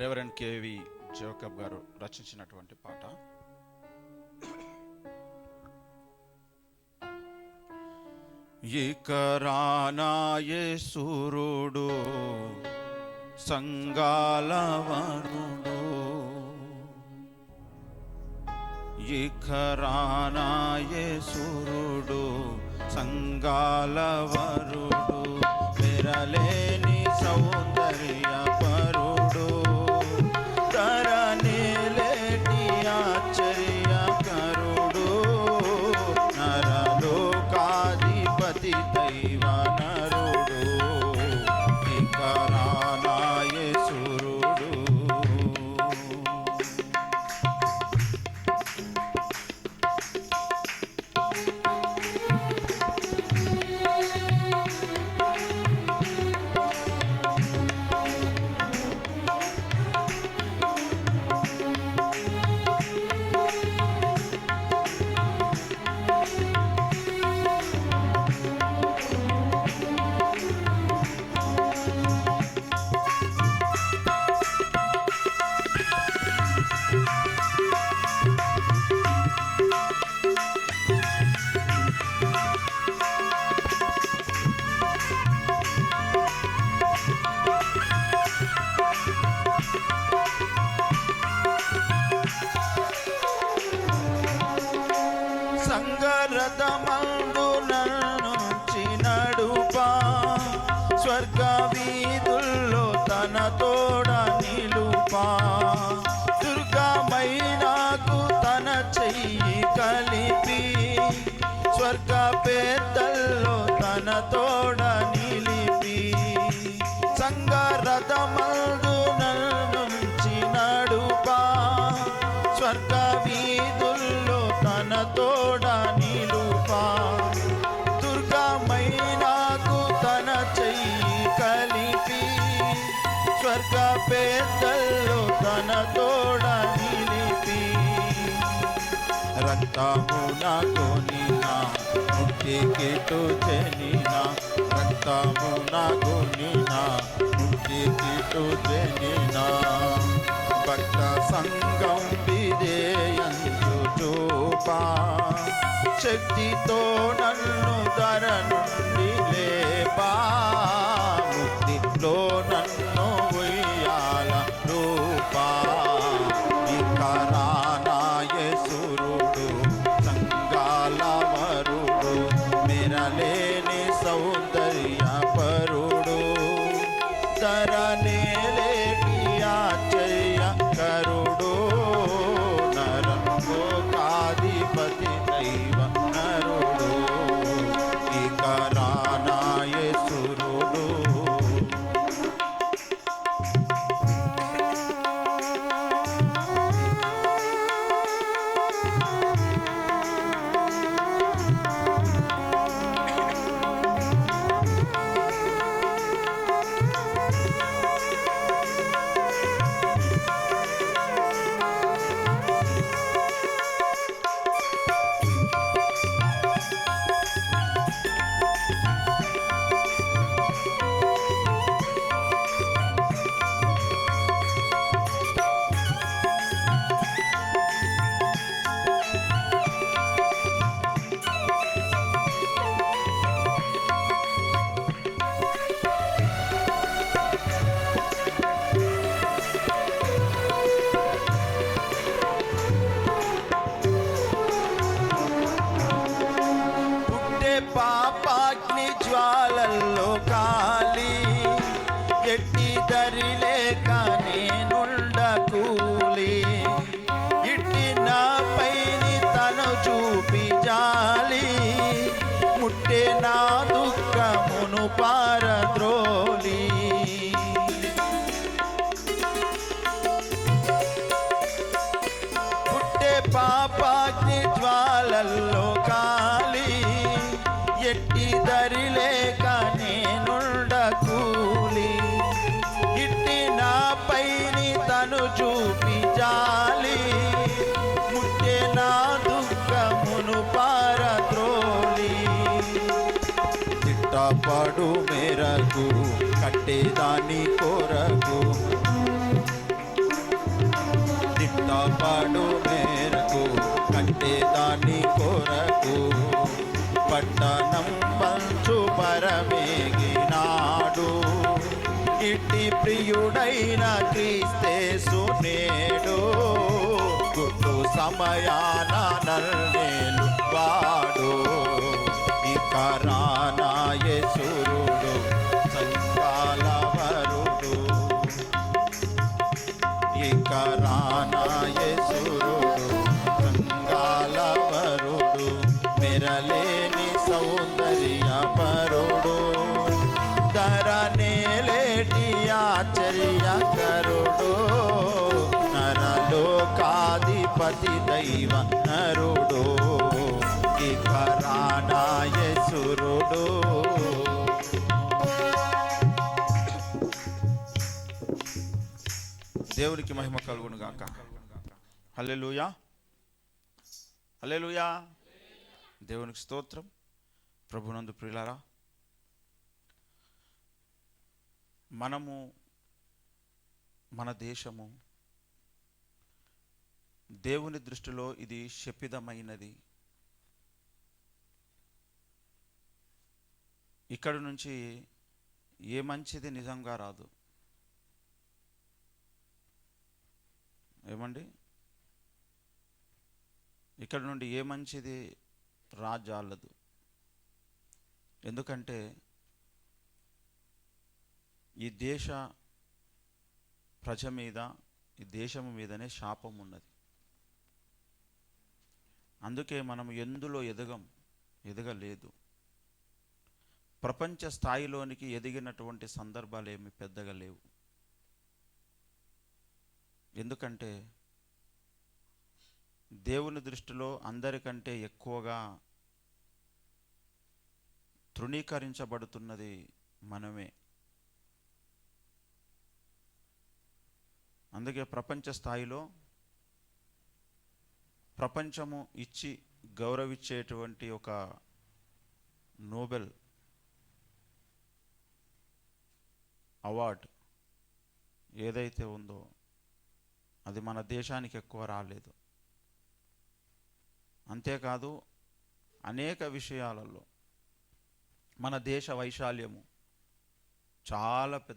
Reverend KV Jacob గారు రచించినటువంటి పాట. ఇక రానాయే సూర్యుడు సంగాలవనుడు ఇక రానాయే సూర్యుడు సంగాలవరుడు విరలే సంగరథమందు నుంచి నడుపా. స్వర్గ వీధుల్లో తన తోడ నిలుపా. దుర్గమైనాకు తన చెయ్యి కలిపి స్వర్గ పెద్దల్లో తన తోడ స్వర్గ పేదల్లో తన తోడ నిలిపి. రక్తమున కొనినా ముక్తికిటు చెనినా రక్తమున కొనినా ముక్తికిటు చెనినా భక్త సంగం విధేయంతు చూపా. శక్తితో నన్ను ధరను మెరలేని సౌందర్య చూపి జాలి ముట్టే నా దుఃఖమును పారద్రోలి. పుట్టే పాపాగ్ని జ్వాలల్లో కాలి ఎట్టి వాడు మేరకు కట్టేదాని కోరకు. పాడు మేరకు కట్టేదాని కోరకు. పట్టణం పంచు పరమేగినాడు ఇట్టి ప్రియుడైన క్రీస్తే సునేడు గుట్టు సమయాన నల్లేలు వాడు. ఇక రానాయసురుడు సంకాల వరుడు ఇక మెరలేని సౌందర్య పరుడు ధరనేలేటి ఆశ్చర్యకరుడు నరలోకాధిపతి దైవ నరుడు దేవునికి మహిమ కలుగును గాక హల్లెలూయా. హల్లెలూయా. దేవునికి స్తోత్రం. ప్రభునందు ప్రియులారా మనము మన దేశము దేవుని దృష్టిలో ఇది శపిదమైనది ఇక్కడ నుంచి ఏ మంచిది నిజంగా రాదు. ఏమండి? ఇక్కడ నుండి ఏ మంచిది రాజాలదు. ఎందుకంటే ఈ దేశ ప్రజ మీద ఈ దేశము మీదనే శాపం ఉన్నది. అందుకే మనం ఎందులో ఎదగం? ఎదగలేదు. ప్రపంచ స్థాయిలోనికి ఎదిగినటువంటి సందర్భాలు ఏమి పెద్దగా లేవు. ఎందుకంటే దేవుని దృష్టిలో అందరికంటే ఎక్కువగా తృణీకరించబడుతున్నది మనమే. అందుకే ప్రపంచ స్థాయిలో ప్రపంచము ఇచ్చి గౌరవించేటువంటి ఒక నోబెల్ అవార్డ్ ఏదైతే ఉందో అది మన దేశానికి ఎక్కువ రాలేదు. అంతేకాదు అనేక విషయాలలో మన దేశ వైశాల్యము చాలా పెద్ద